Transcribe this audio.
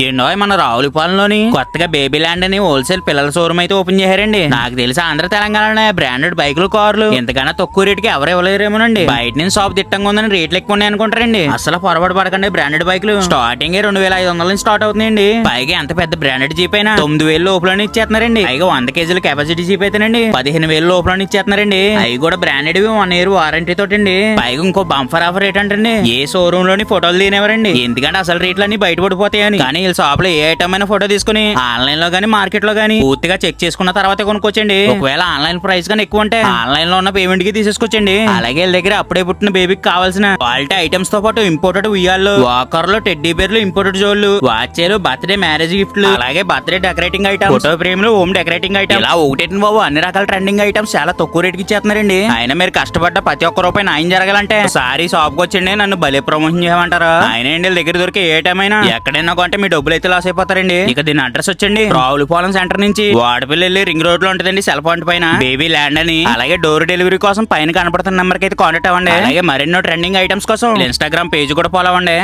ఏండో మన రావులపాలెంలోని కొత్తగా బేబీ ల్యాండ్ అని హోల్సేల్ పిల్లల షోరూమ్ అయితే ఓపెన్ చేశారండి. నాకు తెలిసి ఆంధ్ర తెలంగాణ బ్రాండెడ్ బైకులు కార్లు ఎంతకన్నా తక్కువ రేటుకి ఎవరు ఇవ్వలేరేమోనండి. బయట నుంచి షాప్ తిట్టంగా ఉందని రేట్లు ఎక్కువ ఉన్నాయి అనుకుంటారండి. అసలు పొరపాటు పడకండి బ్రాండెడ్ బైకులు. స్టార్టింగ్ రెండు వేల ఐదు వందల నుంచి స్టార్ట్ అవుతుందండి పైగా ఎంత పెద్ద బ్రాండెడ్ జీప్ అయినా తొమ్మిది వేలు లోపల ఇచ్చేస్తున్నారండి. పైగా వంద కేజీల కెపాసిటీ జీప్ అయితేనండి పదిహేను వేలు లోపల ఇచ్చేస్తున్నారండి. అవి కూడా బ్రాండెడ్ వన్ ఇయర్ వారంటీ తోటండి. పైగా ఇంకో బంఫర్ ఆఫర్ ఏంటంటే ఏ షోరూమ్లోని ఫోటోలు తీనేవారండి ఎందుకంటే అసలు రేట్లు అన్ని బయట పడిపోతాయని కానీ వీళ్ళ షాప్లో ఏ ఐటమ్ అయినా ఫోటో తీసుకుని ఆన్లైన్లో గానీ మార్కెట్లో గానీ పూర్తిగా చెక్ చేసుకున్న తర్వాత కొనుక్కోవచ్చండి. ఒకవేళ ఆన్లైన్ ప్రైస్ గానీ ఎక్కువ ఉంటే ఆన్లైన్లో ఉన్న పేమెంట్కి తీసేసుకోవచ్చండి. అలాగే వీళ్ళ దగ్గర అప్పుడే పుట్టిన బేబీకి కావాల్సిన క్వాలిటీ ఐటమ్స్తో పాటు ఇంపోర్టెడ్ ఉయ్యాలు వాకర్లు టెడ్డీ బేర్లు ఇంపోర్టెడ్ జోళ్ళు వాచ్లు బర్త్డే మ్యారేజ్ గిఫ్ట్లు అలాగే బర్త్డే డెకరేటింగ్ ఐటమ్ ఫోటో ఫ్రేమ్లు హోమ్ డెకరేటింగ్ ఐటమ్ ఇలా ఒకటి బాబు? అన్ని రకాల ట్రెండింగ్ ఐటమ్స్ చాలా తక్కువ రేట్కి ఇచ్చేస్తున్నారండి. ఆయన మీరు కష్టపడ్డ ప్రతి ఒక్క రూపాయి నాయం జరగాలంటే సారీ షాప్కి వచ్చండి నన్ను భలే ప్రమోషన్ చేయమంటారా. ఆయన వీళ్ళ దగ్గర దొరికే ఏ టైం అయినా ఎక్కడైనా కొంటే మీ డబ్బులు అయితే లాస్ అయిపోతారండి. ఇక దీని అడ్రస్ వచ్చండి. రావులపాలెం సెంటర్ నుంచి. వాడపల్లి వెళ్ళి రింగ్ రోడ్లో ఉంటుందండి సెల్ పాయింట్ పైన. బేబీ ల్యాండ్ అని. అలాగే డోర్ డెలివరీ కోసం పైన కనపడుతున్న నెంబర్కి అయితే కాంటాక్ట్ అవ్వండి. అలాగే మరెన్నో ట్రెండింగ్ ఐటమ్స్ కోసం. ఇన్స్టాగ్రామ్ పేజ్ కూడా ఫాలో అవ్వండి.